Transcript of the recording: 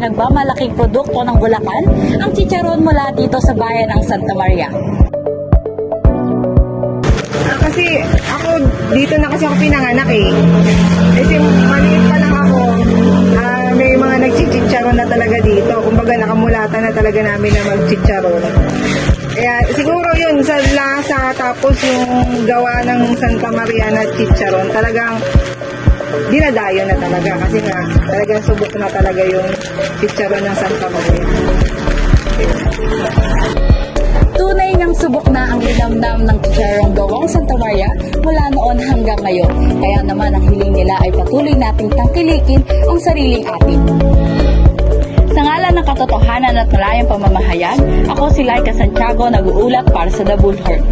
pinagmamalaking produkto ng Bulacan, ang chicharon mula dito sa bayan ng Santa Maria. Ah, kasi ako, dito na kasi ako pinanganak eh. Kasi maliit pa lang ako, ah, may mga nagchichicharon na talaga dito. Kumbaga nakamulatan na talaga namin na magchicharon. Kaya siguro yun sa lasa tapos yung gawa ng Santa Maria na chicharon talagang dinadayo na talaga kasi nga talagang subok na talaga yung chicharon ng Santa Maria. Tunay ngang subok na ang linamnam ng chicharong gawang Santa Maria mula noon hanggang ngayon. Kaya naman ang hiling nila ay patuloy nating tangkilikin ang sariling atin. Sa ngalan ng katotohanan at malayang pamamahayag, ako si Laika Santiago nag-uulat para sa The Bullhorn.